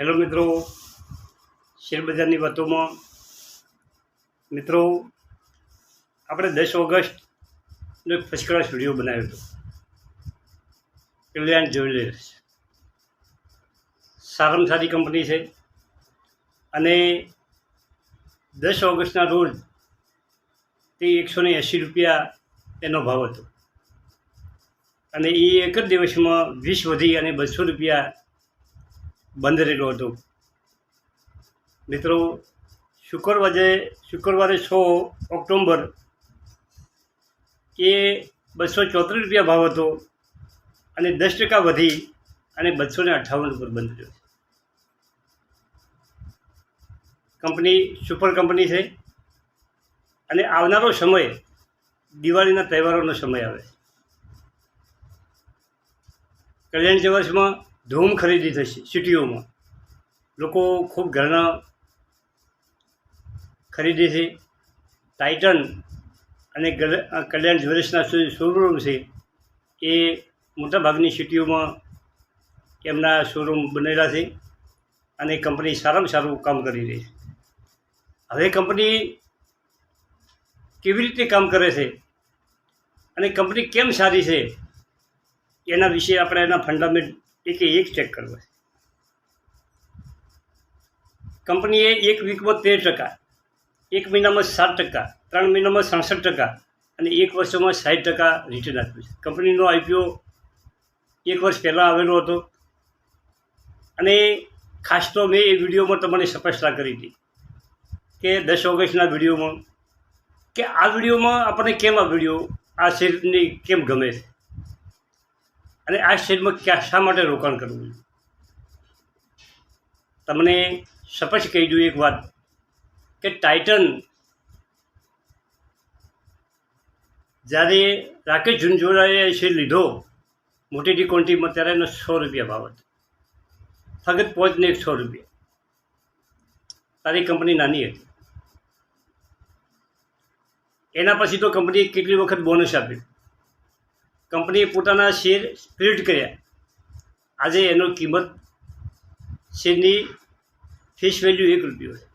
Hello મિત્રો. શેરબજારની વાતોમાં, મિત્રો, આપણે દસ ઓગસ્ટનો એક ફર્સ્ટ ક્લાસ વીડિયો બનાવ્યો હતો. કલ્યાણ જ્વેલર્સ સારામાં સારી કંપની છે. અને દસ ઓગસ્ટના રોજ તે એકસો ને એંસી રૂપિયા એનો ભાવ હતો. અને એ એક જ દિવસમાં વીસ વધી અને બસો રૂપિયા બંધ રહેલો હતો. મિત્રો, શુક્રવારે શુક્રવારે છ ઓક્ટોબર એ બસો ચોત્રીસ રૂપિયા ભાવ હતો અને દસ ટકા વધી અને બસો ને અઠ્ઠાવન ઉપર બંધ રહ્યો. કંપની, સુપર કંપની છે અને આવનારો સમય, દિવાળીના તહેવારોનો સમય આવે. કલ્યાણ જ્વેલર્સમાં ધૂમ ખરીદી થશે સિટીઓમાં. લોકો ખૂબ ઘરના ખરીદીથી ટાઇટન અને કલ્યાણ જ્વેલર્સના શોરૂમ છે, એ મોટાભાગની સિટીઓમાં એમના શોરૂમ બનેલા છે અને કંપની સારામાં સારું કામ કરી રહી છે. હવે કંપની કેવી રીતે કામ કરે છે અને કંપની કેમ સારી છે, એના વિશે આપણે એના ફંડામેન્ટ એક એક ચેક કરવા છે કંપનીએ એક વીકમાં તેર ટકા, એક મહિનામાં સાત ટકા, ત્રણ મહિનામાં સાડસઠ ટકા અને એક વર્ષમાં સાઠ ટકા રિટર્ન આપ્યું છે. કંપનીનો આઈપીઓ એક વર્ષ પહેલાં આવેલો હતો. અને ખાસ તો મેં એ વિડીયોમાં તમને સ્પષ્ટતા કરી હતી કે દસ ઓગસ્ટના વિડીયોમાં કે આ વિડીયોમાં આપણને કેમ આ વીડિયો, આ શેરની કેમ ગમે છે? અને આ શેરમાં ક્યાં શા માટે રોકાણ કરવું? તમને સ્પષ્ટ કહી દઉં એક વાત કે ટાઇટન જ્યારે રાકેશ ઝુંઝુરાએ શેર લીધો મોટી ટી ક્વોન્ટિટીમાં ત્યારે એનો સો રૂપિયા ભાવ હતો. ફગત પહોંચને એક સો રૂપિયા. તારી કંપની નાની હતી. એના પછી તો કંપનીએ કેટલી વખત બોનસ આપ્યું કંપનીએ પોતાના શેર સ્પ્લિટ કર્યા. આજે એનો કિંમત શેરની ફેસ વેલ્યુ એક રૂપિયો છે.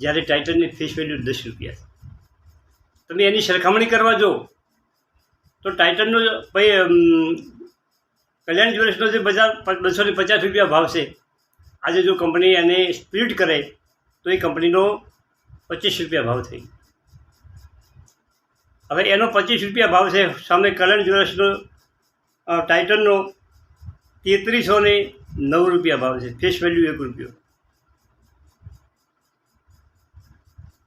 જ્યારે ટાઇટનની ફેસ વેલ્યુ દસ રૂપિયા છે. તમે એની સરખામણી કરવા જો, તો ટાઇટનનો ભાઈ કલ્યાણ જ્વેલર્સનો જે બજાર બસો ને પચાસ રૂપિયા ભાવ છે, આજે જો કંપની એને સ્પ્લિટ કરે, તો એ કંપનીનો પચીસ રૂપિયા ભાવ થઈ હવે એનો પચીસ રૂપિયા ભાવ છે. સામે કલ્યાણ જ્વેલર્સનો ટાઇટનનો તેત્રીસો ને નવ રૂપિયા ભાવ છે. ફેસ વેલ્યુ એક રૂપિયો.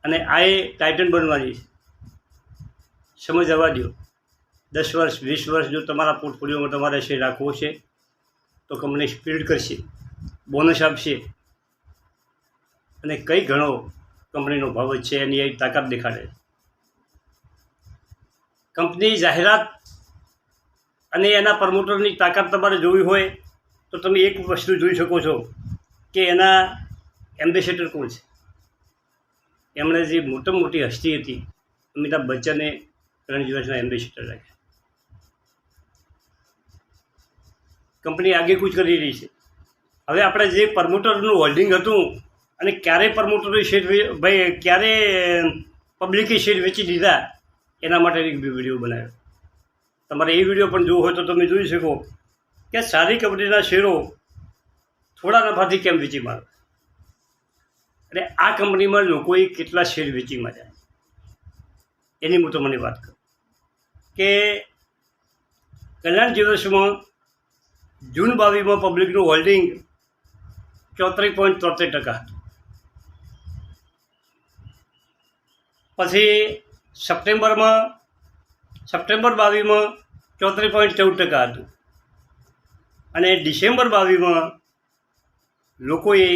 અને આ એ ટાઇટન બનવાની છે. સમજ આવવા દો દસ વર્ષ, વીસ વર્ષ જો તમારા પોર્ટફોલિયોમાં તમારે શેર રાખવો છે, તો કંપની સ્પીડ કરશે. બોનસ આપશે. અને કઈ ઘણો કંપનીનો ભાવ છે. એની એ તાકાત દેખાડે. કંપની જાહેરાત અને એના પ્રમોટરની તાકાત તમારે જોવી હોય તો તમે એક વસ્તુ જોઈ શકો છો કે એના એમ્બેસેડર કોણ છે. એમણે જે મોટામાં મોટી હસ્તી હતી, અમિતાભ બચ્ચને ત્રણ દિવસના એમ્બેસેડર રાખ્યા. કંપની આગે કૂચ કરી રહી છે. હવે આપણે જે પ્રમોટરનું હોલ્ડિંગ હતું અને ક્યારે પ્રમોટરે શેર ભાઈ, ક્યારે પબ્લિકે શેર વેચી દીધા એના માટે એક વીડિયો બનાવ્યો. તમારે એ વીડિયો પણ જોવો હોય તો તમે જોઈ શકો કે સારી કંપનીના શેરો થોડા નફાથી કેમ વેચી મારે. અને આ કંપનીમાં લોકોએ કેટલા શેર વેચી માર્યા. એની હું તમને વાત કરું. કે કલ્યાણ જ્વેલર્સમાં જૂન બાવીસમાં પબ્લિકનું હોલ્ડિંગ ચોત્રીસ પોઈન્ટ તોતેર ટકા હતું. પછી સપ્ટેમ્બરમાં, સપ્ટેમ્બર બાવીસમાં ચોત્રીસ પોઈન્ટ ચૌદ ટકા હતું. અને ડિસેમ્બર બાવીસમાં લોકોએ,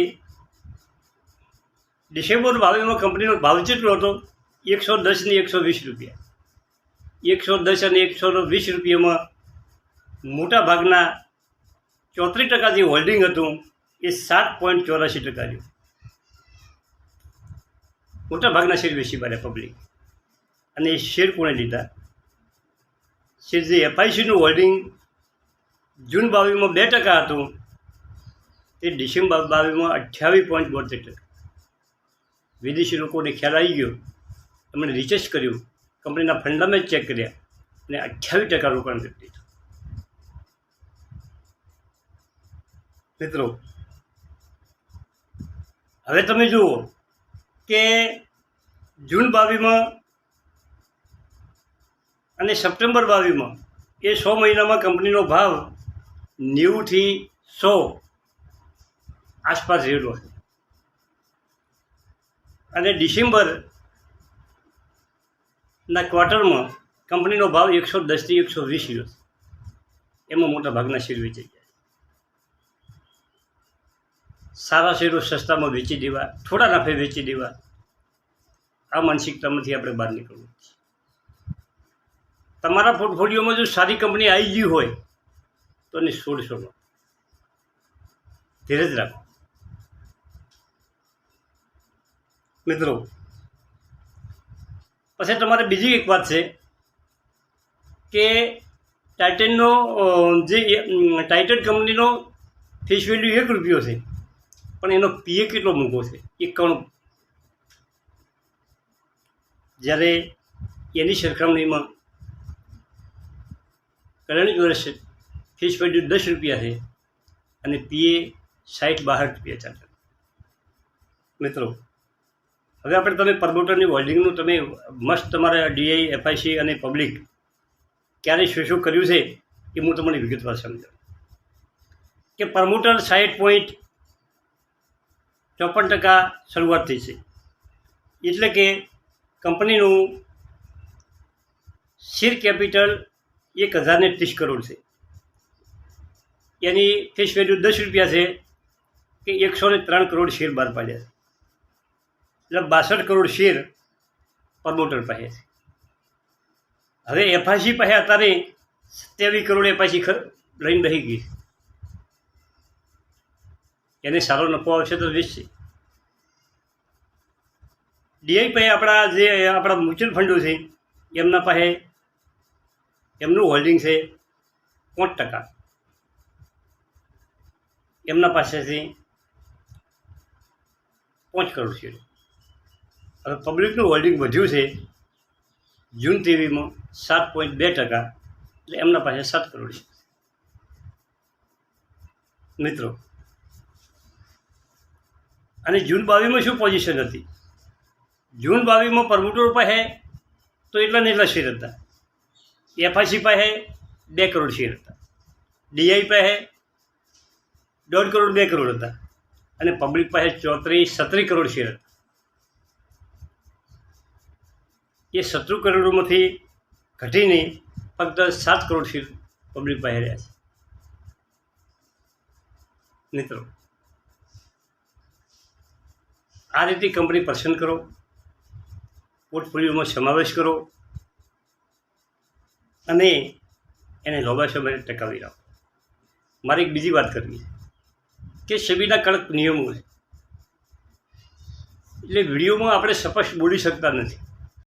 ડિસેમ્બર બાવીસમાં કંપનીનો ભાવ જેટલો હતો, એકસો દસ ને એકસો વીસ રૂપિયા. એકસો દસ અને એકસો વીસ રૂપિયામાં મોટા ભાગના ચોત્રીસ ટકા જે હોલ્ડિંગ હતું, એ સાત પોઈન્ટ ચોરાસી ટકા રહ્યું. મોટા ભાગના શેર વેચી પાડ્યા પબ્લિક અને એ શેર કોણે લીધા? શેર જે એફઆઈસીનું હોલ્ડિંગ જૂન બાવીસમાં બે ટકા હતું તે ડિસેમ્બર બાવીસમાં અઠ્યાવીસ પોઈન્ટ બોતેર ટકા. વિદેશી લોકોને ખ્યાલ આવી ગયો. એમણે રિસર્ચ કર્યું. કંપનીના ફંડામેન્ટ ચેક કર્યા અને અઠ્યાવીસ ટકા રોકાણ કરી દીધું. મિત્રો, હવે તમે જુઓ કે જૂન બાવીસમાં અને સપ્ટેમ્બર બાવીસમાં એ સો મહિનામાં કંપનીનો ભાવ નેવુંથી સો આસપાસ રહેલો છે અને ડિસેમ્બરના ક્વાર્ટરમાં કંપનીનો ભાવ એકસો દસથી એકસો વીસ રહ્યો છે એમાં મોટા ભાગના શેર વેચાઈ ગયા. સારા શેરો સસ્તામાં વેચી દેવા, થોડા નફે વેચી દેવા, આ માનસિકતામાંથી આપણે બહાર નીકળવું છે. તમારા પોર્ટફોલિયોમાં જો સારી કંપની આવી ગઈ હોય, તો એને છોડશો ન ધીરજ રાખો. મિત્રો, પછી તમારે બીજી એક વાત છે કે ટાઇટનનો જે ટાઇટન કંપનીનો ફેસ વેલ્યુ એક રૂપિયો છે, પણ એનો પીએ કેટલો મૂકો છે? એકાણું. જ્યારે એની સરખામણીમાં કરંટ વર્ષ ફીસ વેલ્યુ દસ રૂપિયા છે અને પીએ સાઠ બાર રૂપિયા ચાલે. મિત્રો, હવે આપણે તમે પ્રમોટરની હોલ્ડિંગનું તમે મસ્ત તમારા ડીઆઈ એફઆઈસી અને પબ્લિક ક્યારે શું શું કર્યું છે એ હું તમને વિગતવાર સમજાવું. કે પ્રમોટર સાઠ પોઈન્ટ ચોપન ટકા શરૂઆત થઈ છે. એટલે કે કંપનીનું શેર કેપિટલ એક હજારને ત્રીસ કરોડ છે. એની ફેસ વેલ્યુ દસ રૂપિયા છે કે એકસો ને ત્રણ કરોડ શેર બહાર પાડ્યા છે. એટલે બાસઠ કરોડ શેર પ્રમોટર પાસે છે. હવે એફઆઈસી પાસે અત્યારે સત્યાવીસ કરોડ એફઆઈસી લઈને રહી ગઈ એને સારો નફો આવશે તો વેચશે. ડીઆઈ પાસે આપણા જે, આપણા મ્યુચ્યુઅલ ફંડો છે, એમના પાસે એમનું હોલ્ડિંગ છે પાંચ ટકા. એમના પાસેથી પાંચ કરોડ શેર હવે પબ્લિકનું હોલ્ડિંગ વધ્યું છે જૂન તેવીમાં સાત પોઈન્ટ બે ટકા, એટલે એમના પાસે સાત કરોડ છે. મિત્રો, અને જૂન બાવીસમાં શું પોઝિશન હતી? જૂન બાવીસમાં પ્રમોટર પાસે તો એટલા ને એટલા શેર હતા. એફઆઈસી પાસે બે કરોડ શેર હતા. ડીઆઈ પાસે દોઢ કરોડ, બે કરોડ હતા. અને પબ્લિક પાસે ચોત્રીસ સત્રી કરોડ શેર હતા. એ સત્તર કરોડમાંથી ઘટીને ફક્ત સાત કરોડ શેર પબ્લિક પાસે રહ્યા છે. મિત્રો, આ રીતે કંપની પસંદ કરો, પોર્ટફોલિયોમાં સમાવેશ કરો અને એને લોબા સમયે ટકાવી રાખો. મારે એક બીજી વાત કરવી છે કે સેબીના કડક નિયમો છે. એટલે વિડીયોમાં આપણે સ્પષ્ટ બોલી શકતા નથી.